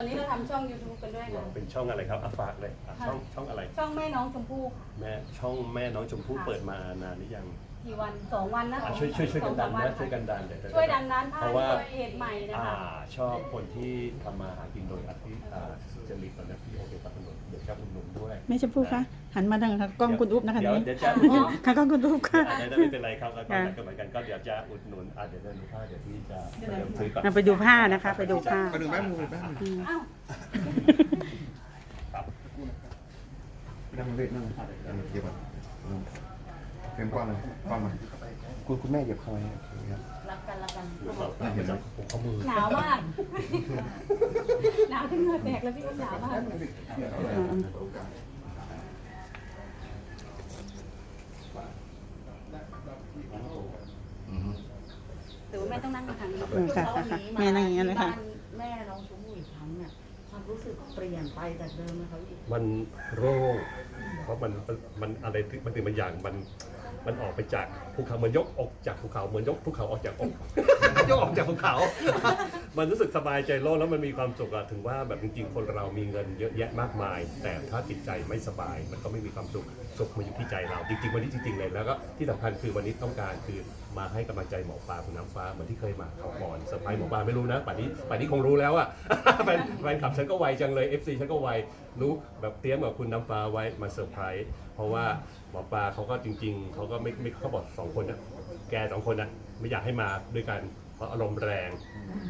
ตอนนี้เราทำช่อง YouTube กันด้วยนะ เป็นช่องอะไรครับอาฝากเลยอะช่องช่องอะไร ช่องแม่น้องชมพู่ค่ะ แม่ช่องแม่น้องชมพู่ค่ะ เปิดมานานหรือยัง กี่วันสองวันนะอะช่วยช่วยช่วยกันดันสองสามนะช่วยกันดันเดี๋ยวช่วยดันร้านผ้าเพราะว่าเพจใหม่นะอ่าคะชอบคนที่ทำมาหากินโดยอาทิอ่าสุจริตแล้วนะพี่โอเคปัตตนนท์เดี๋ยวจะอุดหนุนด้วย แม่ชมพู่คะหันมาทางกล้องคุณอุ๊บนะคะเดี๋ยวนี้เดี๋ยวจะอ๋อค่ะกล้องคุณอุ๊บค่ะอันนั้นไม่เป็นไรครับเราก็นัดกันเหมือนกันก็เดี๋ยวจะอุดหนุนอะเดี๋ยวเดินดูผ้าเดี๋ยวพี่จะเริ่มซื้อก่อน เราไปดูผ้านะคะ ไปดูผ้าไปดูแป๊บนึงแป๊บนึงอืมอ้าวครับนั่งเล่นนั่งนั่งเก็บอะ เฟรมกว้างเลยกว้างมาคุณคุณแม่เหยียบเข้าไปโอเคครับรักกันรักกันเดี๋ยวเราเราจะผมข้อมือหนาวมากหนาวที่เหงื่อแตกแล้วพี่ก็หนาวมากอืมหรือว่าแม่ต้องนั่งทางนี้อืมค่ะค่ะค่ะแม่นั่งอย่างนั้นเลยค่ะบ้านแม่น้องชมพู่อีกครั้งเนี่ยความรู้สึกเปลี่ยนไปจากเดิมไหมคะพี่มันโล่งเพราะมันมันอะไรที่มันถึงมันอย่างมัน มันออกไปจากภูเขาเหมือนยกออกจากภูเขาเหมือนยกภูเขาออกจากอก ยกออกจากภูเขา มันรู้สึกสบายใจโล่งแล้วมันมีความสุขอะถึงว่าแบบจริงๆ คนเรามีเงินเยอะแยะมากมาย แต่ถ้าจิตใจไม่สบาย มันก็ไม่มีความสุขสุขมาอยู่ที่ใจเรา จริงๆวันนี้จริงๆเลยแล้วก็ที่สำคัญคือวันนี้ต้องการคือมาให้กำลังใจหมอปลาคุณน้ำฟ้าเหมือนที่เคยมาเขาก่อนเซอร์ไพรส์หมอปลาไม่รู้นะป่านนี้ป่านนี้คงรู้แล้วอะ แฟนแฟนคลับฉันก็ไวจังเลย FC ฉันก็ไวรู้แบบเตรียมกับคุณน้ำฟ้าไว้มาเซอร์ไพรส์เพราะว่าหมอปลาเขาก็จริง ๆเขาก็ไม่ไม่เขาบอกสองคนนะแกสองคนนะไม่อยากให้มาด้วยกัน เพราะอารมณ์แรง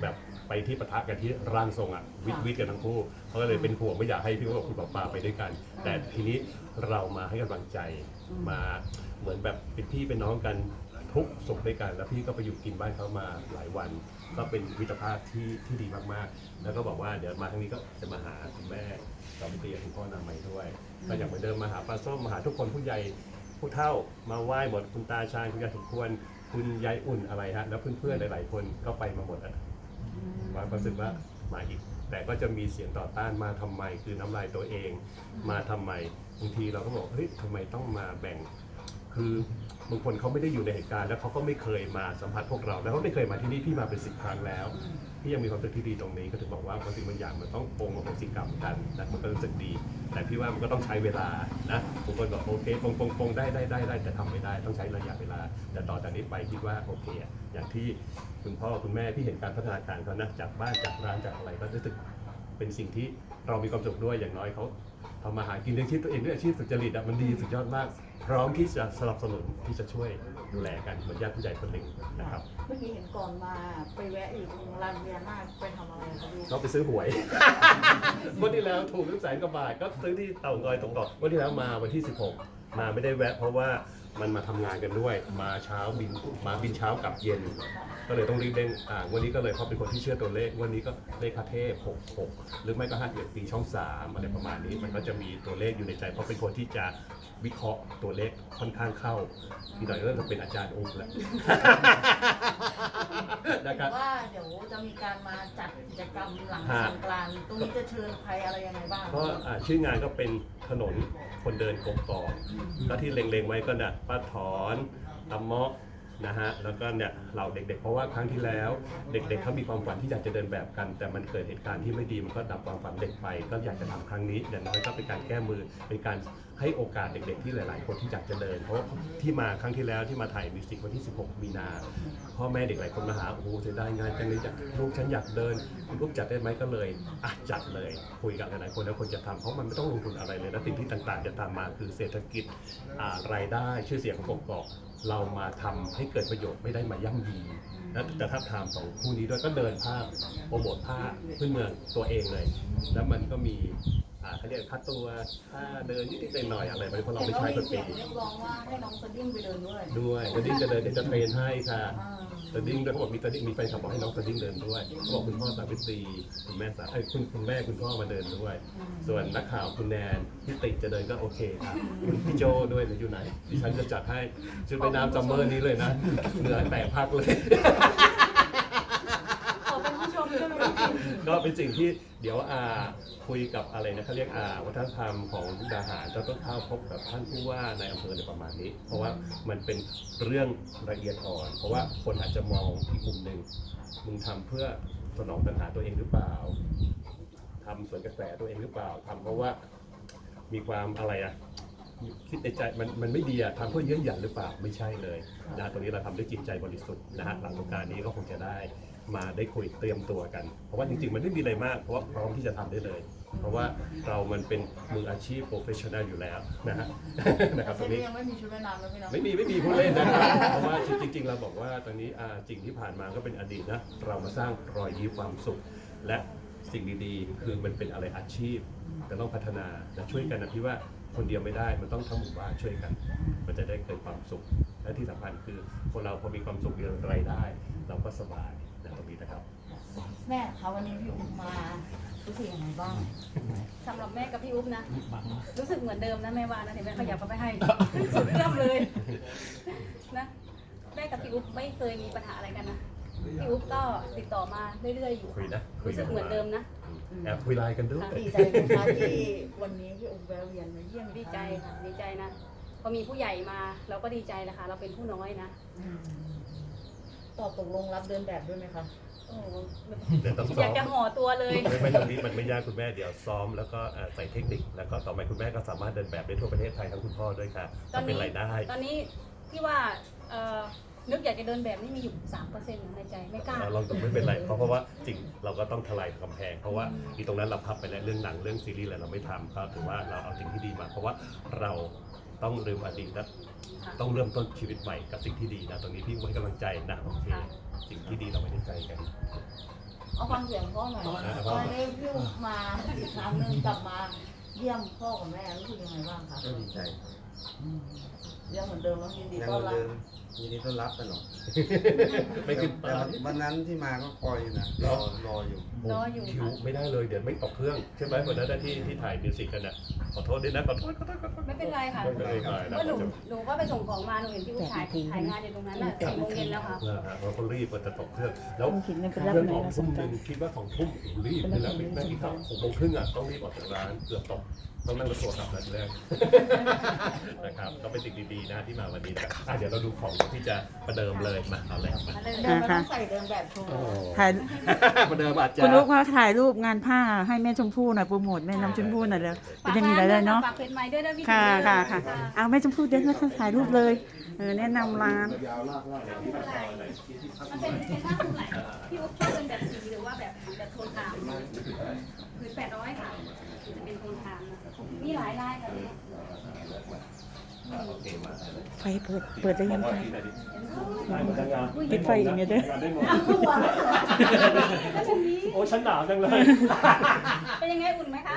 แบบไปที่ปะทะกันที่ร่างทรงอะวิทวิทกันทั้งคู่เขาก็เลยเป็นห่วงไม่อยากให้พี่ว่ากับคุณปอปาไปด้วยกัน แต่ทีนี้เรามาให้กำลังใจมาเหมือนแบบเป็นพี่เป็นน้องกันทุกข์สุขด้วยกัน แล้วพี่ก็ไปอยู่กินบ้านเขามาหลายวัน ก็เป็นวิตรภาพที่ที่ดีมากๆ แล้วก็บอกว่าเดี๋ยวมาครั้งนี้ก็จะมาหาคุณแม่สาวิตรีกับคุณพ่อนามัยด้วยก็อย่างเหมือนเดิมมาหาปลาส้มมาหาทุกคนผู้ใหญ่ผู้เฒ่ามาไหว้หมดคุณตาชาญคุณยายสมควร คุณยายอุ่นอะไรฮะแล้วเพื่อนๆหลาย ๆ คนก็ไปมาหมดอะว่ารู้สึกว่ามาอีก แต่ก็จะมีเสียงต่อต้านมาทำไมคือน้ำลายตัวเอง มาทำไมบางทีเราก็บอกเฮ้ยทำไมต้องมาแบ่ง คือบางคนเขาไม่ได้อยู่ในเหตุการณ์แล้วเขาก็ไม่เคยมาสัมผัสพวกเรา แล้วเขาไม่เคยมาที่นี่พี่มาเป็นสิบครั้งแล้วพี่ยังมีความรู้สึกที่ดีตรงนี้ก็ถึงบอกว่าบางสิ่งบางอย่างมันต้องปรงกับสิกรรมกันนะมันก็รู้สึกดี แต่พี่ว่ามันก็ต้องใช้เวลานะบางคนบอกโอเคปรงปรงปรงได้ได้ได้ได้แต่ทำไม่ได้ต้องใช้ระยะเวลา แต่ต่อจากนี้ไปคิดว่าโอเคอะอย่างที่คุณพ่อคุณแม่ที่เห็นการพัฒนาการเขานะจากบ้านจากร้านจากอะไรก็รู้สึกเป็นสิ่งที่เรามีความสุขด้วยอย่างน้อยเขาทำมาหากินเลี้ยงชีพตัวเองด้วยอาชีพสุจริตอะมันดีสุดยอดมาก พร้อมที่จะสนับสนุนที่จะช่วยดูแลกันเหมือนญาติผู้ใหญ่คนหนึ่งนะครับเมื่อกี้เห็นก่อนมาไปแวะอยู่ตรงลานพญานาคไปทำอะไรคะพี่ก็ไปซื้อหวยง วันที่แล้วถูกทุกแสนกว่าบาทก็ซื้อที่เต่างอยตรงก่อนงวดที่แล้วมาวันที่ 16 มาไม่ได้แวะเพราะว่า มันมาทำงานกันด้วย มาเช้าบินมาบินเช้ากลับเย็น ก็เลยต้องรีบเร่งอ่าวันนี้ก็เลยเพราะเป็นคนที่เชื่อตัวเลขวันนี้ก็เลขคาเทพ66 หรือไม่ก็5เดือนปีช่อง 3 อะไรประมาณนี้ มันก็จะมีตัวเลขอยู่ในใจ เพราะเป็นคนที่จะวิเคราะห์ตัวเลขค่อนข้างเข้าพี่หน่อยเริ่มจะเป็นอาจารย์องค์แล้วนะครับ ว่าเดี๋ยวจะมีการมาจัดกิจกรรมหลังฮะสงกรานต์ตรงนี้จะเชิญใครอะไรยังไงบ้างก็อ่าชื่องานก็เป็นถนนคนเดินกกอกก็ที่เล็งๆไว้ก็เนี่ยป้าถอนตะมอก นะฮะแล้วก็เนี่ยเราเด็กๆ เพราะว่าครั้งที่แล้ว เด็กๆเขามีความฝันที่อยากจะเดินแบบกัน แต่มันเกิดเหตุการณ์ที่ไม่ดีมันก็ดับความฝันเด็กไป ก็อยากจะทำครั้งนี้อย่างน้อยก็เป็นการแก้มือเป็นการให้โอกาสเด็กๆ ที่หลายๆ คนที่อยากจะเดิน เพราะที่มาครั้งที่แล้วที่มาถ่ายมิวสิกวันที่ 16 มีนาพ่อแม่เด็กหลายคนมาหาโอ้โหเสียดายงานจังเลยอยากลูกฉันอยากเดินคุณลูกจัดได้ไหมก็เลยอะจัดเลยคุยกับหลายๆคนแล้วคนจะทำเพราะมันไม่ต้องลงทุนอะไรเลยแล้วสิ่งที่ต่างๆ จะตามมาคือเศรษฐกิจรายได้ชื่อเสียงของกกอกเรามาทำให้เกิดประโยชน์ไม่ได้มาย่ำยีและแต่ถ้าทำสองคู่นี้ด้วยก็เดินภาพโปรโมทภาพพื้นเมืองตัวเองเลย แล้วมันก็มีอ่าเขาเรียกค่าตัวค่าเดินนิดๆหน่อยๆอะไรไปเพราะเราเห็นไม่ว่าใช้มีคนเสีปียงเรียกร้องว่าให้น้องสดิ้งไปเดินด้วยด้วยจะดิ้งจะเดินเดี๋ยวจะเทรนให้ค่ะอ่าสดิ้งด้วยเขาบอกมีสดิ้งมีแฟนคลับบอกให้น้องสดิ้งเดินด้วยเขาบอกคุณพ่อสาวิตรีคุณแม่สาไอ้ยคุณคุณแม่คุณพ่อมาเดินด้วย ส่วนนักข่าวคุณแนนพี่ติจะเดินก็โอเคครับคุณพี่โจด้วยหรืออยู่ไหนดิฉันจะจัดให้ชุดไปน้ำซัมเมอร์นี้เลยนะเหนือแตกพักเลย ขอเป็นผู้ชมด้วยไหมก็เป็นสิ่งที่เดี๋ยวอาคุยกับอะไรนะเขาเรียกอาวัฒนธรรมของมุกดาหารจะต้องเข้าพบกับท่านผู้ว่าในอำเภอในประมาณนี้ เพราะว่ามันเป็นเรื่องละเอียดอ่อน เพราะว่าคนอาจจะมองอีกมุมหนึ่งมึงทำเพื่อสนองปัญหาตัวเองหรือเปล่าทำสวนกระแสตัวเองหรือเปล่าทำเพราะว่ามีความอะไรอะ คิดในใจมันมันไม่ดีอะทำเพื่อเยื่อหยันหรือเปล่าไม่ใช่เลยนะตรงนี้เราทำด้วยจิตใจบริสุทธิ์นะฮะหลังสงกรารนี้ก็คงจะได้มาได้คุยเตรียมตัวกัน เพราะว่าจริงๆ มันไม่มีอะไรมากเพราะว่าพร้อมที่จะทำได้เลย เพราะว่าเรามันเป็นมืออาชีพโปรเฟชชั่นแนลอยู่แล้วนะฮะ นะครับตรเช่นงนี้นี้ ยังไม่มีชุดว่ายน้ำแล้วพี่น้อง ไม่มีไม่มีผู้เล่นนะครับ เพราะว่าจริงๆ เราบอกว่าตอนนี้อ่าสิ่งที่ผ่านมาก็เป็นอดีตนะ เรามาสร้างรอยยิ้มความสุข และสิ่งดีๆ คือมันเป็นอะไรอาชีพแต่ต้องพัฒนาและช่วยกันนะพี่ว่า คนเดียวไม่ได้ มันต้องทั้งหมู่บ้านช่วยกัน มันจะได้เกิดความสุข และที่สำคัญคือคนเราพอมีความสุขมีรายได้ เราก็สบายนะตรงนี้นะครับ แม่คะวันนี้พี่อุ้มมารู้สึกยังไงบ้างสำหรับแม่กับพี่อุ๊บนะ รู้สึกเหมือนเดิมนะแม่ว่านะเห็นไหมขยับเขาไปให้ สุดเรียบเลยนะแม่กับพี่อุ๊บไม่เคยมีปัญหาอะไรกันนะพี่อุ๊บก็ติดต่อมาเรื่อยๆอยู่คุยนะคุยรู้สึกเหมือนเดิมนะ แอบคุยไลน์กันด้วย ดีใจไหมคะที่วันนี้พี่อุ้มแวะเวียนมาเยี่ยมดีใจค่ะดีใจนะพอมีผู้ใหญ่มาเราก็ดีใจแหละค่ะ เราเป็นผู้น้อยนะอืมตอบตกลงรับเดินแบบด้วยไหมคะ โอ้โหเดี๋ยวต้องอซ้ยาอกมจะห่อตัวเลย ไม่ไม่ตรงนี้มันไม่ยากคุณแม่เดี๋ยวซ้อมแล้วก็อ่าใส่เทคนิค แล้วก็ต่อไปคุณแม่ก็สามารถเดินแบบได้ทั่วประเทศไทยทั้งคุณพ่อด้วยค่ะตอนทำเป็นนี้รายได้ ตอนนี้ที่ว่าเอ่อ นึกอยากจะเดินแบบนี่มีอยู่สามเปอร์เซ็นต์ในใจไม่กล้า เราลองดูไม่เป็นไรเพราะเพราะว่าจริงเราก็ต้องทลายกำแพง เพราะว่าอีตรงนั้นเราพับไปแล้วเรื่องหนังเรื่องซีรีส์อะไรเราไม่ทำก็ถือว่าเราเอาสิ่งที่ดีมา เพราะว่าเราต้องลืมอดีตและค่ะต้องเริ่มต้นชีวิตใหม่กับสิ่งที่ดีนะตรงนี้พี่ให้กำลังใจนะโอเคค่ะสิ่งที่ดีเราไม่ได้ใจกัน เอาฟังเสียงพ่อหน่อยอ่าตอนนี้พี่อุ้มมาอีกครั้งหนึ่งกลับมาเยี่ยมพ่อกับแม่รู้สึกยังไงบ้างคะก็ดีใจ ยังเหมือนเดิมแล้วยินดียังต้เหอนมือนรับเดิมยินดีต้อนรับตลอดไม่ขึ้นแต่วันนั้นที่มาก็คอยอยู่นะรอรออยู่รออยู่คิวค่ะ ไม่ได้เลยเดี๋ยวไม่ตกเครื่องใช่ไหมวันนั้นนะที่ที่ถ่ายมิวสิกกันน่ะขอโทษด้วยนะขอโทษขอโทษขอโทษไม่เป็นไรค่ะไม่เป็นไรครับก็หนูหนูก็ไปส่งของมาหนูเห็นพี่อุ้ยถ่ายถ่ายงานอยู่ตรงนั้นน่ะสี่โมงเย็นแล้วค่ะนะฮะเราก็รีบมันจะตกเครื่องแล้วต้องคิดนะเป็นรับเรื่องไหนของนะสทุ่มนหใจ นึ่งคิดว่าของทุ่มรีบเลยแล้วแม่กินข้าวหกโมงครึ่งอะต้องรีบออกจากร้านเกือบตก ต้องนั่งรถทัวร์กลับแล้วทีแรกนะครับก็เป็นสิ่งดีๆนะที่มาวันนี้นะครับอะเดี๋ยวเราดูของที่จะประเดิมเลยมาเอาเลยมามาเลยเดินมาต้องใส่เดินแบบโชว์ถ่ายประเดิมอาจจะคุณอุ๊บเขาถ่ายรูปงานผ้าให้แม่ชมพู่หน่อยโปรโมทแม่น้ำชมพู่หน่อยแล้วจะได้มีรายได้เนาะฝากเพจใหม่ด้วยนะพี่ค่ะถึงค่ะเลยค่ะเอาแม่ชมพู่เดินมาถ่ายรูปเลยเออแนะนำร้านมันเป็นเป็นหน้าคุณไหนพี่อุ๊บชอบเป็นแบบสีหรือว่าแบบแบบโทนขาวคือแปดร้อยค่ะจะเป็น ไฟเปิด เปิดได้ยังไงได้หมดยังงานปิดไฟอีกเนี่ยเด้องานได้หมดแล้วแบบนี้โอ้ฉันหนาวจังเลย เป็นยังไงอุ่นไหมคะ